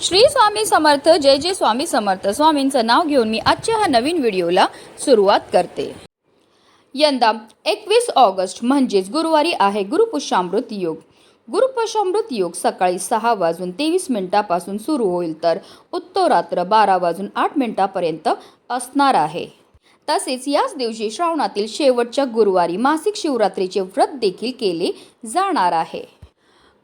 श्री स्वामी समर्थ जय जय स्वामी समर्थ. स्वामींचं नाव घेऊन मी आजच्या ह्या नवीन व्हिडिओला सुरुवात करते. यंदा एकवीस ऑगस्ट म्हणजेच गुरुवारी आहे गुरुपुष्यामृत योग. गुरुपुष्यामृत योग सकाळी सहा वाजून तेवीस मिनिटापासून सुरू होईल तर उत्तरात्र बारा वाजून आठ मिनिटापर्यंत असणार आहे. तसेच याच दिवशी श्रावणातील शेवटच्या गुरुवारी मासिक शिवरात्रीचे व्रत देखील केले जाणार आहे.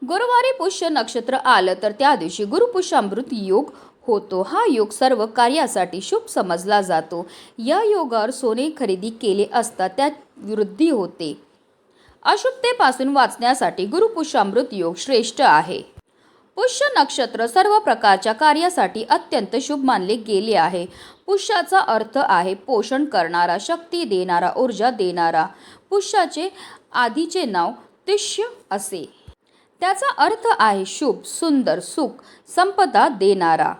गुरुवारी पुष्य नक्षत्र आलं तर त्या दिवशी गुरुपुष्यामृत योग होतो. हा योग सर्व कार्यासाठी शुभ समजला जातो. या योगावर सोने खरेदी केले असता त्यात वृद्धी होते. अशुभतेपासून वाचण्यासाठी गुरुपुष्यामृत योग श्रेष्ठ आहे. पुष्य नक्षत्र सर्व प्रकारच्या कार्यासाठी अत्यंत शुभ मानले गेले आहे. पुष्याचा अर्थ आहे पोषण करणारा शक्ती देणारा ऊर्जा देणारा. पुष्याचे आधीचे नाव तिष्य असे. त्याचा अर्थ आहे शुभ सुंदर सुख संपदा देणारा.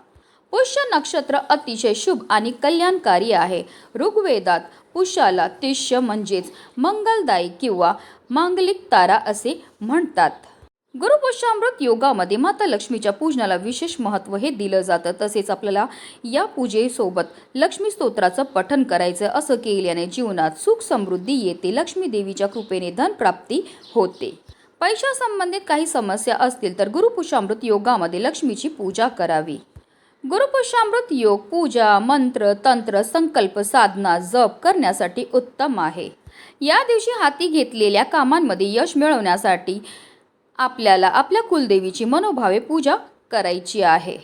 पुष्य नक्षत्र अतिशय शुभ आणि कल्याणकारी आहे. ऋग्वेदात पुष्याला तिष्य म्हणजेच मंगलदायी किंवा मांगलिक तारा असे म्हणतात. गुरुपुष्यामृत योगामध्ये माता लक्ष्मीच्या पूजनाला विशेष महत्त्व हे दिलं जातं. तसेच आपल्याला या पूजेसोबत लक्ष्मी स्तोत्राचं पठन करायचं असं केल्याने जीवनात सुख समृद्धी येते. लक्ष्मी देवीच्या कृपेने धनप्राप्ती होते. पैशासंबंधित काही समस्या असतील तर गुरुपुषामृत योगामध्ये लक्ष्मीची पूजा करावी. गुरुपुष्यामृत योग पूजा मंत्र तंत्र संकल्प साधना जप करण्यासाठी उत्तम आहे. या दिवशी हाती घेतलेल्या कामांमध्ये यश मिळवण्यासाठी आपल्याला आपल्या कुलदेवीची मनोभावे पूजा करायची आहे.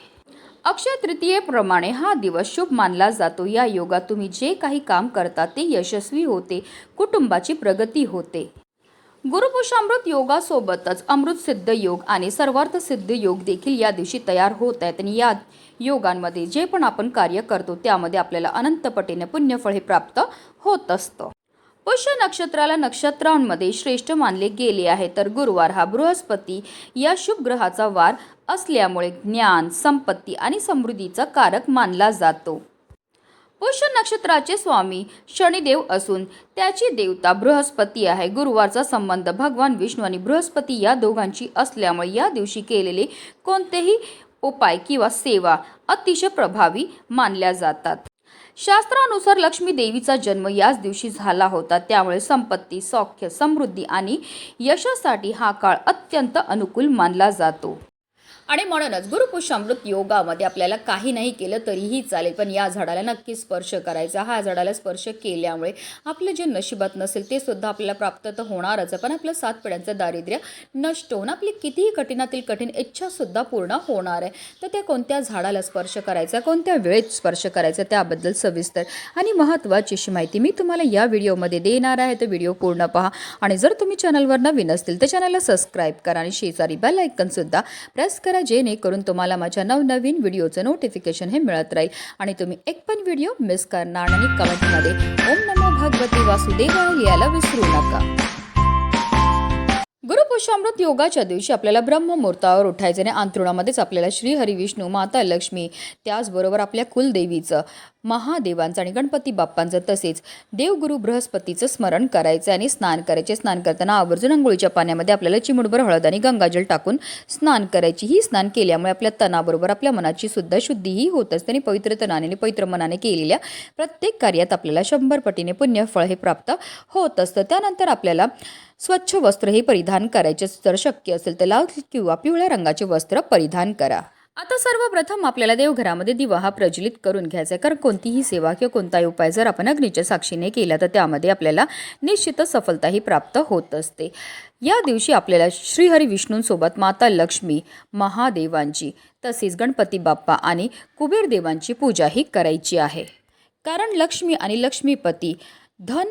अक्षय तृतीयेप्रमाणे हा दिवस शुभ मानला जातो. या योगात तुम्ही जे काही काम करता ते यशस्वी होते. कुटुंबाची प्रगती होते. गुरुपुषामृत योगासोबतच अमृत सिद्ध योग आणि सर्वार्थ सिद्ध योग देखील या दिवशी तयार होत आहेत. आणि या योगांमध्ये जे पण आपण कार्य करतो त्यामध्ये आपल्याला अनंतपटीने पुण्यफळ हे प्राप्त होत असतं. पुष्य नक्षत्राला नक्षत्रांमध्ये श्रेष्ठ मानले गेले आहे. तर गुरुवार हा बृहस्पती या शुभ ग्रहाचा वार असल्यामुळे ज्ञान संपत्ती आणि समृद्धीचा कारक मानला जातो. पुष्य नक्षत्राचे स्वामी शनिदेव असून त्याची देवता बृहस्पती आहे. गुरुवारचा संबंध भगवान विष्णू आणि बृहस्पती या दोघांची असल्यामुळे या दिवशी केलेले कोणतेही उपाय किंवा सेवा अतिशय प्रभावी मानल्या जातात. शास्त्रानुसार लक्ष्मी देवीचा जन्म याच दिवशी झाला होता. त्यामुळे संपत्ती सौख्य समृद्धी आणि यशासाठी हा काळ अत्यंत अनुकूल मानला जातो. आणि म्हणूनच गुरुपुष्यामृत योगामध्ये आपल्याला काही नाही केलं तरीही चालेल. पण या झाडाला नक्की स्पर्श करायचा. हा झाडाला स्पर्श केल्यामुळे आपलं जे नशिबात नसेल ते सुद्धा आपल्याला प्राप्त तर होणारच पण आपलं सात पिढ्यांचं दारिद्र्य नष्ट होऊन आपली कितीही कठीणातील कठीण इच्छासुद्धा पूर्ण होणार आहे. तर त्या कोणत्या झाडाला स्पर्श करायचा कोणत्या वेळेत स्पर्श करायचा त्याबद्दल सविस्तर आणि महत्त्वाची अशी माहिती मी तुम्हाला या व्हिडिओमध्ये देणार आहे. तर व्हिडिओ पूर्ण पहा. आणि जर तुम्ही चॅनलवर नवीन असतील तर चॅनलला सबस्क्राईब करा आणि शेजारी बेल आयकनसुद्धा प्रेस करा. जेणेकरून तुम्हाला माझ्या नवनवीन व्हिडिओचं नोटिफिकेशन हे मिळत राहील. आणि तुम्ही एक पण व्हिडिओ मिस करणार नाही. कमेंटमध्ये ओम नमो भगवती वासुदेवाय लिहायला विसरू नका. गुरुपुष्यामृत योगाच्या दिवशी आपल्याला ब्रह्ममुहूर्तावर उठायचं आणि अंतरुणामध्येच आपल्याला श्री हरी विष्णू माता लक्ष्मी त्याचबरोबर आपल्या कुलदेवीचं. महादेवांचं आणि गणपती बाप्पांचं तसेच देवगुरु बृहस्पतीचं स्मरण करायचं आणि स्नान करायचे. स्नान करताना आवर्जून आंघोळीच्या पाण्यामध्ये आपल्याला चिमुटभर हळद आणि गंगाजल टाकून स्नान करायची. ही स्नान केल्यामुळे आपल्या तनाबरोबर आपल्या मनाची सुद्धा शुद्धीही होत असते आणि पवित्र तनाने आणि पवित्र मनाने केलेल्या प्रत्येक कार्यात आपल्याला शंभर पटीने पुण्यफळ हे प्राप्त होत असतं. त्यानंतर आपल्याला स्वच्छ वस्त्र हे परिधान करायचे. जर शक्य असेल तर लाल किंवा पिवळ्या रंगाचे वस्त्र परिधान करा. आता सर्वप्रथम आपल्याला देवघरामध्ये दिवा हा प्रज्वलित करून घ्यायचा आहे. कारण कोणतीही सेवा किंवा कोणताही उपाय जर आपण अग्नीच्या साक्षीने केला तर त्यामध्ये आपल्याला निश्चितच सफलताही प्राप्त होत असते. या दिवशी आपल्याला श्रीहरी विष्णूंसोबत माता लक्ष्मी महादेवांची तसेच गणपती बाप्पा आणि कुबेर देवांची पूजाही करायची आहे. कारण लक्ष्मी आणि लक्ष्मीपती धन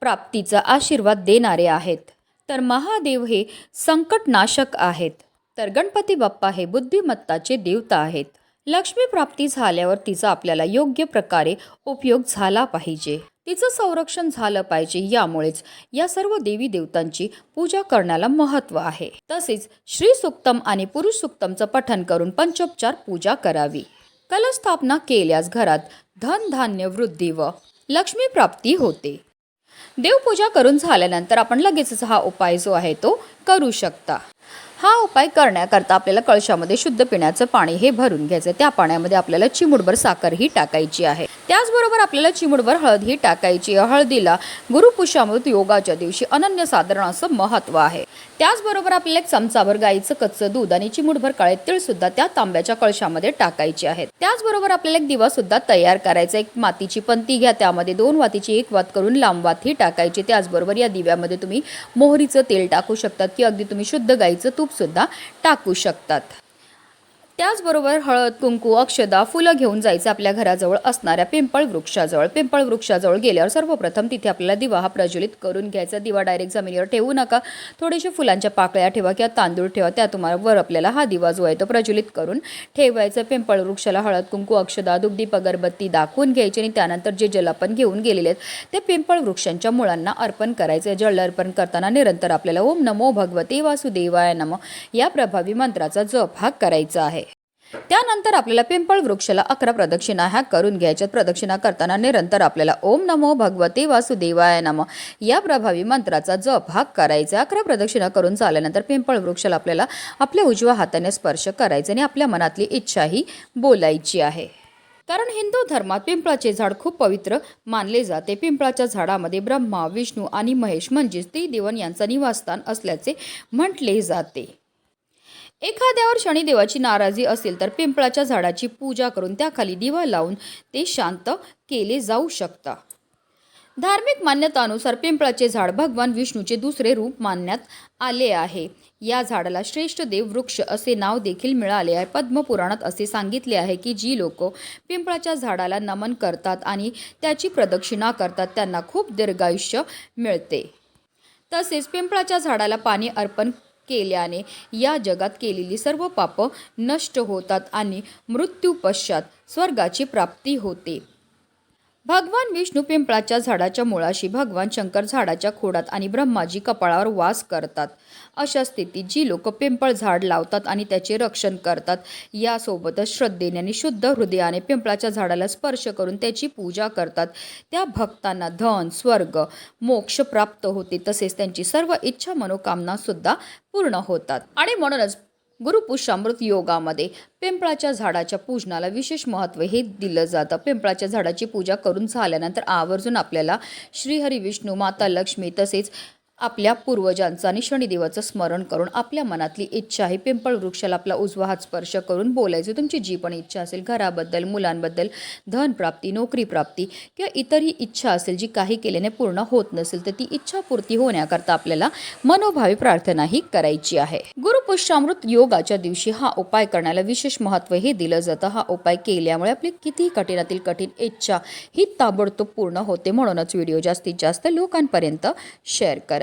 प्राप्तीचा आशीर्वाद देणारे आहेत. तर महादेव हे संकटनाशक आहेत. तर गणपती बाप्पा हे बुद्धिमत्ताचे देवता आहेत. लक्ष्मी प्राप्ती झाल्यावर तिचा आपल्याला योग्य प्रकारे उपयोग झाला पाहिजे. तिचं संरक्षण झालं पाहिजे यामुळेच या सर्व देवी देवतांची पूजा करण्याला महत्त्व आहे. तसेच श्री सुक्तम आणि पुरुष सुक्तमचं पठन करून पंचोपचार पूजा करावी. कलस्थापना केल्यास घरात धन धान्य वृद्धी व लक्ष्मी प्राप्ती होते. देवपूजा करून झाल्यानंतर आपण लगेचच हा उपाय जो आहे तो करू शकता. हा उपाय करण्याकरता आपल्याला कळशामध्ये शुद्ध पिण्याचं पाणी हे भरून घ्यायचं त्या पाण्यामध्ये आपल्याला चिमुडभर साखरही टाकायची आहे. त्याचबरोबर आपल्याला चिमुडभर हळदही टाकायची. हळदीला गुरुपुषामृत योगाच्या दिवशी अनन्यसाधारण असं महत्त्व आहे. त्याचबरोबर आपल्याला एक चमचाभर गाईचं कच्चं दूध आणि चिमुडभर काळे तीळ सुद्धा त्या तांब्याच्या कळशामध्ये टाकायचे आहेत. त्याचबरोबर आपल्याला एक दिवा सुद्धा तयार करायचा एक मातीची पंती घ्या त्यामध्ये दोन वातीची एक वात करून लांब वात ही टाकायची. त्याचबरोबर या दिव्यामध्ये तुम्ही मोहरीचं तेल टाकू शकतात की अगदी तुम्ही शुद्ध गाईचं तूप सुद्धा टाकू शकतात. त्याचबरोबर हळद कुंकू अक्षदा फुलं घेऊन जायचं आपल्या घराजवळ असणाऱ्या पिंपळ वृक्षाजवळ. पिंपळ वृक्षाजवळ गेल्यावर सर्वप्रथम तिथे आपल्याला दिवा हा प्रज्वलित करून घ्यायचा. दिवा डायरेक्ट जमिनीवर ठेवू नका. थोडेसे फुलांच्या पाकळ्या ठेवा किंवा तांदूळ ठेवा. त्या तुम्हाला वर आपल्याला हा दिवा जो आहे तो प्रज्वलित करून ठेवायचा. पिंपळ वृक्षाला हळद कुंकू अक्षदा दुग्धीप अगरबत्ती दाखवून घ्यायची आणि त्यानंतर जे जल आपण घेऊन गेलेले आहेत ते पिंपळ वृक्षांच्या मुळांना अर्पण करायचे. जल अर्पण करताना निरंतर आपल्याला ओम नमो भगवते वासुदेवाय नम या प्रभावी मंत्राचा जप हा करायचा आहे. त्यानंतर आपल्याला पिंपळ वृक्षाला अकरा प्रदक्षिणा ह्या करून घ्यायच्यात. प्रदक्षिणा करताना निरंतर आपल्याला ओम नमो भगवते वासुदेवाय नम. या प्रभावी मंत्राचा जप हा करायचा. अकरा प्रदक्षिणा करून झाल्यानंतर पिंपळ वृक्षाला आपल्याला आपल्या उजव्या हाताने स्पर्श करायचा आणि आपल्या मनातली इच्छाही बोलायची आहे. कारण हिंदू धर्मात पिंपळाचे झाड खूप पवित्र मानले जाते. पिंपळाच्या झाडामध्ये ब्रह्मा विष्णू आणि महेश म्हणजेच त्रिदेवन यांचा निवासस्थान असल्याचे म्हटले जाते. एखाद्यावर शनिदेवाची नाराजी असेल तर पिंपळाच्या झाडाची पूजा करून त्याखाली दिवा लावून ते शांत केले जाऊ शकता. धार्मिक मान्यतानुसार पिंपळाचे झाड भगवान विष्णूचे दुसरे रूप मानण्यात आले आहे. या झाडाला श्रेष्ठ देव वृक्ष असे नाव देखील मिळाले आहे. पद्मपुराणात असे सांगितले आहे की जी लोक पिंपळाच्या झाडाला नमन करतात आणि त्याची प्रदक्षिणा करतात त्यांना खूप दीर्घायुष्य मिळते. तसेच पिंपळाच्या झाडाला पाणी अर्पण केल्याने या जगात केलेली सर्व पापं नष्ट होतात आणि मृत्यूपश्चात स्वर्गाची प्राप्ती होते. भगवान विष्णू पिंपळाच्या झाडाच्या मुळाशी भगवान शंकर झाडाच्या खोडात आणि ब्रह्माजी कपाळावर वास करतात. अशा स्थितीत जी लोक पिंपळ झाड लावतात आणि त्याचे रक्षण करतात यासोबतच श्रद्धेने आणि शुद्ध हृदयाने पिंपळाच्या झाडाला स्पर्श करून त्याची पूजा करतात. त्या भक्तांना धन स्वर्ग मोक्ष प्राप्त होते तसेच त्यांची सर्व इच्छा मनोकामना सुद्धा पूर्ण होतात. आणि म्हणूनच गुरुपुष्यामृत योगामध्ये पिंपळाच्या झाडाच्या पूजनाला विशेष महत्त्व हे दिलं जातं. पिंपळाच्या झाडाची पूजा करून झाल्यानंतर आवर्जून आपल्याला श्रीहरी विष्णू माता लक्ष्मी तसेच आपल्या पूर्वजांचं आणि शनिदेवाचं स्मरण करून आपल्या मनातली इच्छा ही पिंपळ वृक्षाला आपला उजवा हात स्पर्श करून बोलायचं. तुमची जी पण इच्छा असेल घराबद्दल मुलांबद्दल धनप्राप्ती नोकरी प्राप्ती किंवा इतरही इच्छा असेल जी काही केल्याने पूर्ण होत नसेल तर ती इच्छापूर्ती होण्याकरता आपल्याला मनोभावी प्रार्थनाही करायची आहे. गुरुपुष्यामृत योगाच्या दिवशी हा उपाय करण्याला विशेष महत्त्व हे दिलं जातं. हा उपाय केल्यामुळे आपली कितीही कठीणातील कठीण इच्छा ही ताबडतोब पूर्ण होते. म्हणूनच व्हिडिओ जास्तीत जास्त लोकांपर्यंत शेअर करा.